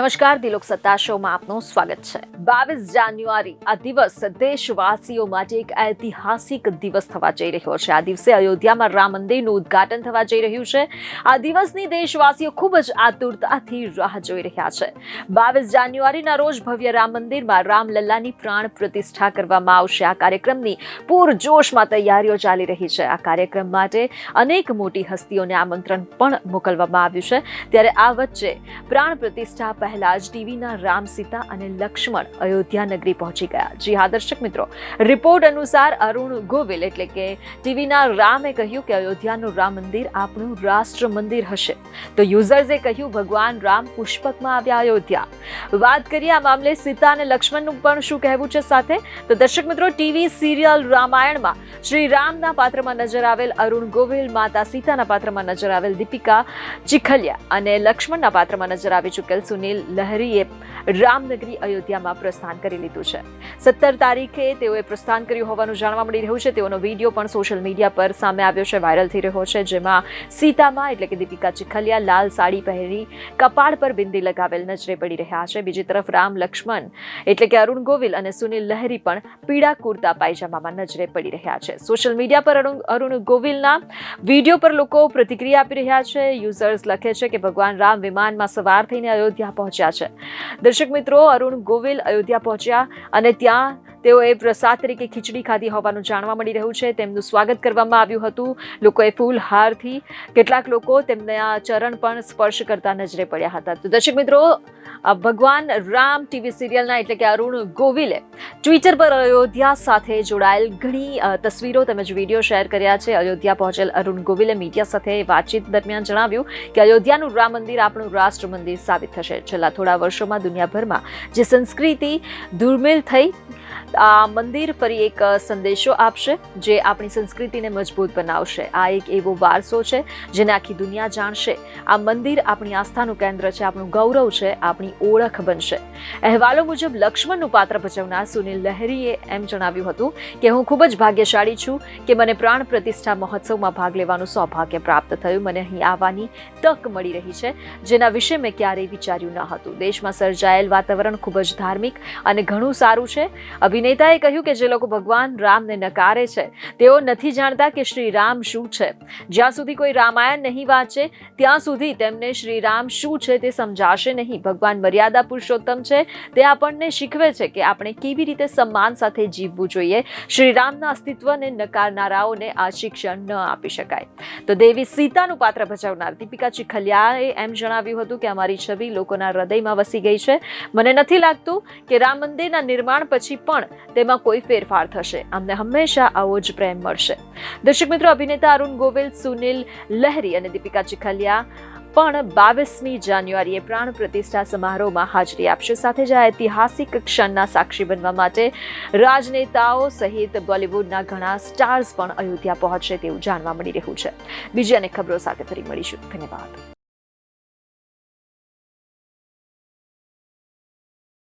નમસ્કાર, દિલોક સત્તા શોમાં આપનું સ્વાગત છે. બાવીસ જાન્યુઆરી, આ દિવસ દેશવાસીઓ માટે એક ઐતિહાસિક દિવસ થવા જઈ રહ્યો છે. આ દિવસે અયોધ્યામાં રામ મંદિરનું ઉદ્ઘાટન થવા જઈ રહ્યું છે. આ દિવસની દેશવાસીઓ ખૂબ જ આતુરતાથી રાહ જોઈ રહ્યા છે. બાવીસ જાન્યુઆરીના રોજ ભવ્ય રામ મંદિરમાં રામલલ્લાની પ્રાણ પ્રતિષ્ઠા કરવામાં આવશે. આ કાર્યક્રમની પૂરજોશમાં તૈયારીઓ ચાલી રહી છે. આ કાર્યક્રમ માટે અનેક મોટી હસ્તીઓને આમંત્રણ પણ મોકલવામાં આવ્યું છે. ત્યારે આ વચ્ચે પ્રાણ પ્રતિષ્ઠા પહેલા જ ટીવીના રામ સીતા અને લક્ષ્મણ અયોધ્યા નગરી પહોંચી ગયા. જી હા, દર્શક મિત્રો, રિપોર્ટ અનુસાર અરુણ ગોવિલ એટલે કે ટીવીના રામે કહ્યું કે અયોધ્યાનું રામ મંદિર આપણું રાષ્ટ્ર મંદિર હશે. તો યુઝર્સે કહ્યું, ભગવાન રામ પુષ્પકમાં આવ્યા અયોધ્યા. વાત કરીએ આ મામલે સીતા અને લક્ષ્મણનું પણ શું કહેવું છે સાથે? તો દર્શક મિત્રો, ટીવી સિરિયલ રામાયણમાં શ્રી રામના પાત્રમાં નજર આવેલ અરુણ ગોવિલ, માતા સીતાના પાત્રમાં નજર આવેલ દીપિકા ચિખલિયા અને લક્ષ્મણના પાત્રમાં નજર આવી ચૂકેલ સુનિલ લહેરીએ રામનગરી અયોધ્યામાં પ્રસ્થાન કરી લીધું છે. સત્તર તારીખે તેઓએ પ્રસ્થાન કર્યું હોવાનું જાણવા મળી રહ્યું છે. તેઓનો વીડિયો પણ સોશિયલ મીડિયા પર સામે આવ્યો છે, વાયરલ થઈ રહ્યો છે, જેમાં સીતામાં એટલે કે દીપિકા ચિખલિયા લાલ સાડી પહેરી કપાળ પર બિંદી લગાવેલ નજરે પડી રહ્યા છે. બીજી તરફ રામ લક્ષ્મણ એટલે કે અરુણ ગોવિલ અને સુનિલ લહેરી પણ પીળા કુર્તા પાયજામામાં નજરે પડી રહ્યા છે. સોશિયલ મીડિયા પર અરુણ અરુણ ગોવિલના વીડિયો પર લોકો પ્રતિક્રિયા આપી રહ્યા છે. યુઝર્સ લખે છે કે ભગવાન રામ વિમાનમાં સવાર થઈને અયોધ્યા પહોંચ્યા છે. દર્શક મિત્રો અરુણ ગોવિલ અયોધ્યા પહોંચ્યા અને ત્યાં તેઓએ પ્રસાદ તરીકે ખીચડી ખાધી હોવાનું જાણવા મળી રહ્યું છે. તેમનું સ્વાગત કરવામાં આવ્યું હતું. લોકોએ ફૂલ હારથી કેટલાક લોકો તેમના ચરણ પણ સ્પર્શ કરતા નજરે પડ્યા હતા. તો દર્શક મિત્રો ભગવાન રામ ટીવી સિરિયલના એટલે કે અરુણ ગોવિલે ટ્વિટર પર અયોધ્યા સાથે જોડાયેલ ઘણી તસવીરો તેમજ વીડિયો શેર કર્યા છે. અયોધ્યા પહોંચેલ અરુણ ગોવિલે મીડિયા સાથે વાતચીત દરમિયાન જણાવ્યું કે અયોધ્યાનું રામ મંદિર આપણું રાષ્ટ્ર મંદિર સાબિત થશે. છેલ્લા થોડા વર્ષોમાં દુનિયાભરમાં જે સંસ્કૃતિ દુર્મિલ થઈ આ મંદિર ફરી એક સંદેશો આપશે જે આપણી સંસ્કૃતિને મજબૂત બનાવશે. આ એક એવો વારસો છે જેને આખી દુનિયા જાણશે. આ મંદિર આપણી આસ્થાનું કેન્દ્ર છે, આપણું ગૌરવ છે, આપણી ઓળખ બનશે. અહેવાલો મુજબ લક્ષ્મણનું પાત્ર ભજવનાર સુનિલ લહેરીએ એમ જણાવ્યું હતું કે, હું ખૂબ જ ભાગ્યશાળી છું કે મને પ્રાણ પ્રતિષ્ઠા મહોત્સવમાં ભાગ લેવાનું સૌભાગ્ય પ્રાપ્ત થયું. મને અહીં આવવાની તક મળી રહી છે, જેના વિશે મેં ક્યારેય વિચાર્યું ન હતું. દેશમાં સર્જાયેલ વાતાવરણ ખૂબ જ ધાર્મિક અને ઘણું સારું છે. અભિનેતાએ કહ્યું કે જે લોકો ભગવાન રામને નકારે છે, તેઓ નથી જાણતા કે શ્રી રામ શું છે. જ્યાં સુધી કોઈ રામાયણ નહીં વાંચે, ત્યાં સુધી તેમને શ્રી રામ શું છે તે સમજાશે નહીં. ભગવાન મર્યાદા પુરુષોત્તમ છે, તે આપણને શીખવે છે કે આપણે કેવી રીતે સન્માન સાથે જીવવું જોઈએ. શ્રી રામના અસ્તિત્વને નકારનારાઓને આ શિક્ષણ ન આપી શકાય. તો દેવી સીતાનું પાત્ર ભજવનાર દીપિકા ચિખલિયાએ એમ જણાવ્યું હતું કે અમારી છબી લોકોના હૃદયમાં વસી ગઈ છે. મને નથી લાગતું કે રામ મંદિરના નિર્માણ પછી તેમાં કોઈ ફેરફાર થશે. અમને હંમેશા આવો જ પ્રેમ મળશે. દર્શક મિત્રો, અભિનેતા અરુણ ગોવિલ, સુનિલ લહેરી અને દીપિકા ચિખલિયા પણ બાવીસમી જાન્યુઆરીએ પ્રાણ પ્રતિષ્ઠા સમારોહમાં હાજરી આપશે. સાથે જ આ ઐતિહાસિક ક્ષણના સાક્ષી બનવા માટે રાજનેતાઓ સહિત બોલિવૂડના ઘણા સ્ટાર્સ પણ અયોધ્યા પહોંચશે તેવું જાણવા મળી રહ્યું છે. બીજી અનેક ખબરો સાથે ફરી મળીશું. ધન્યવાદ.